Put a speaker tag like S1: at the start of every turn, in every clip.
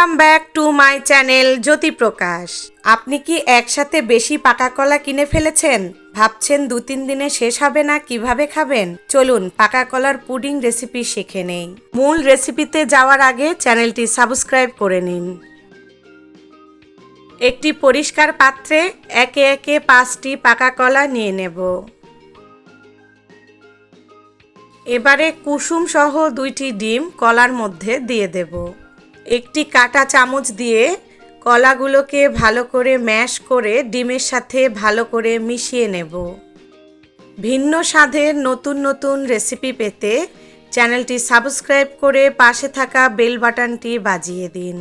S1: Welcome back to my channel Jyotiprakash আপনি কি একসাথে বেশি পাকা কলা কিনে ফেলেছেন? ভাবছেন দু তিন দিনে শেষ হবে না? কীভাবে খাবেন? চলুন, পাকা কলার পুডিং রেসিপি শিখে নেই। মূল রেসিপিতে যাওয়ার আগে চ্যানেলটি সাবস্ক্রাইব করে নিন। একটি পরিষ্কার পাত্রে একে একে পাঁচটি পাকা কলা নিয়ে নেব। এবারে কুসুম সহ দুইটি ডিম কলার মধ্যে দিয়ে দেব। একটি কাটা চামচ দিয়ে কলাগুলোকে ভালো করে ম্যাশ করে ডিমের সাথে ভালো করে মিশিয়ে নেব। ভিন্ন স্বাদের নতুন নতুন রেসিপি পেতে চ্যানেলটি সাবস্ক্রাইব করে পাশে থাকা বেল বাটনটি বাজিয়ে দিন।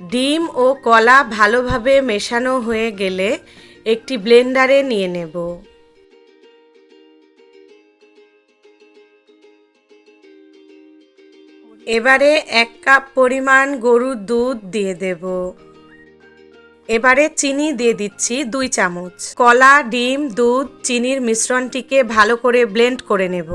S1: ডিম ও কলা ভালোভাবে মেশানো হয়ে গেলে একটি ব্লেন্ডারে নিয়ে নেব। এবারে এক কাপ পরিমাণ গরুর দুধ দিয়ে দেব। এবারে চিনি দিয়ে দিচ্ছি দুই চামচ। কলা, ডিম, দুধ, চিনির মিশ্রণটিকে ভালো করে ব্লেন্ড করে নেব।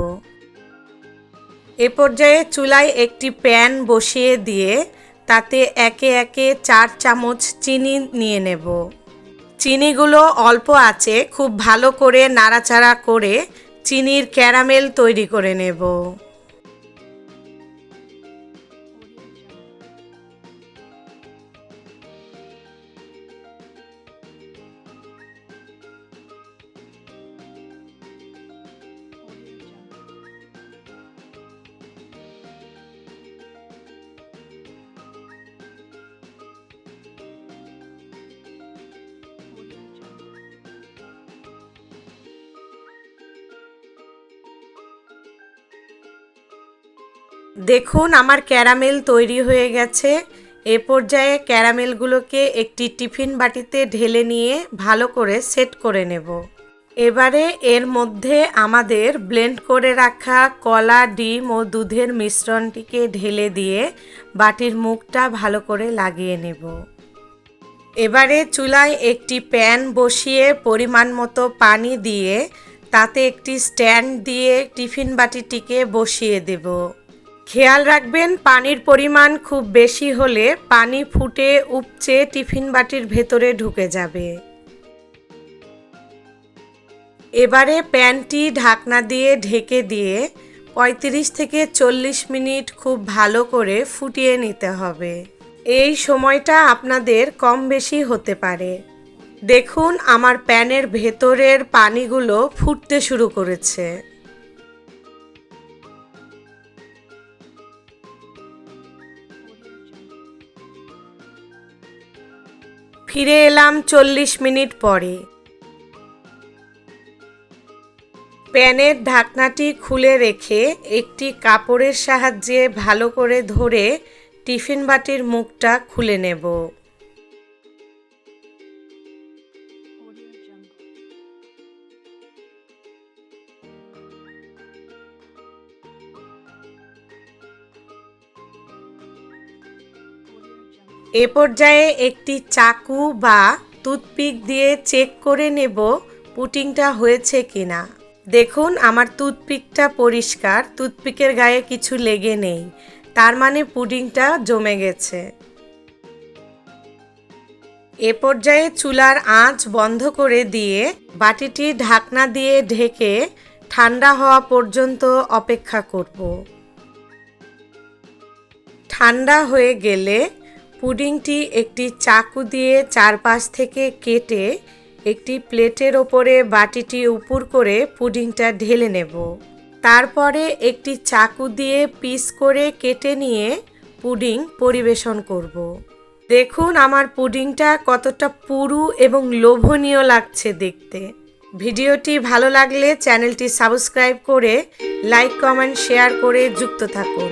S1: এ পর্যায়ে চুলায় একটি প্যান বসিয়ে দিয়ে তাতে একে একে চার চামচ চিনি নিয়ে নেব। চিনিগুলো অল্প আছে, খুব ভালো করে নাড়াচাড়া করে চিনির ক্যারামেল তৈরি করে নেব। দেখুন, আমার ক্যারামেল তৈরি হয়ে গেছে। এ পর্যায়ে ক্যারামেলগুলোকে একটি টিফিন বাটিতে ঢেলে নিয়ে ভালো করে সেট করে নেব। এবারে এর মধ্যে আমাদের ব্লেন্ড করে রাখা কলা, ডিম ও দুধের মিশ্রণটিকে ঢেলে দিয়ে বাটির মুখটা ভালো করে লাগিয়ে নেব। এবারে চুলায় একটি প্যান বসিয়ে পরিমাণ মতো পানি দিয়ে তাতে একটি স্ট্যান্ড দিয়ে টিফিন বাটিটিকে বসিয়ে দেব। খেয়াল রাখবেন, পানির পরিমাণ খুব বেশি হলে পানি ফুটে উপচে টিফিন বাটির ভেতরে ঢুকে যাবে। এবারে প্যানটি ঢাকনা দিয়ে ঢেকে দিয়ে ৩৫ থেকে চল্লিশ মিনিট খুব ভালো করে ফুটিয়ে নিতে হবে। এই সময়টা আপনাদের কম বেশি হতে পারে। দেখুন, আমার প্যানের ভেতরের পানিগুলো ফুটতে শুরু করেছে। ফিরে এলাম চল্লিশ মিনিট পরে। প্যানের ঢাকনাটি খুলে রেখে একটি কাপড়ের সাহায্যে ভালো করে ধরে টিফিন বাটির মুখটা খুলে নেব। এ পর্যায়ে একটি চাকু বা টুথপিক দিয়ে চেক করে নেব পুটিংটা হয়েছে কিনা। দেখুন, আমার টুথপিকটা পরিষ্কার, টুথপিকের গায়ে কিছু লেগে নেই, তার মানে পুডিংটা জমে গেছে। এ পর্যায়ে চুলার আঁচ বন্ধ করে দিয়ে বাটিটি ঢাকনা দিয়ে ঢেকে ঠান্ডা হওয়া পর্যন্ত অপেক্ষা করব। ঠান্ডা হয়ে গেলে পুডিংটি একটি চাকু দিয়ে চারপাশ থেকে কেটে একটি প্লেটের ওপরে বাটিটি উপর করে পুডিংটা ঢেলে নেব। তারপরে একটি চাকু দিয়ে পিস করে কেটে নিয়ে পুডিং পরিবেশন করব। দেখুন আমার পুডিংটা কতটা পুরু এবং লোভনীয় লাগছে দেখতে। ভিডিওটি ভালো লাগলে চ্যানেলটি সাবস্ক্রাইব করে লাইক, কমেন্ট, শেয়ার করে যুক্ত থাকুন।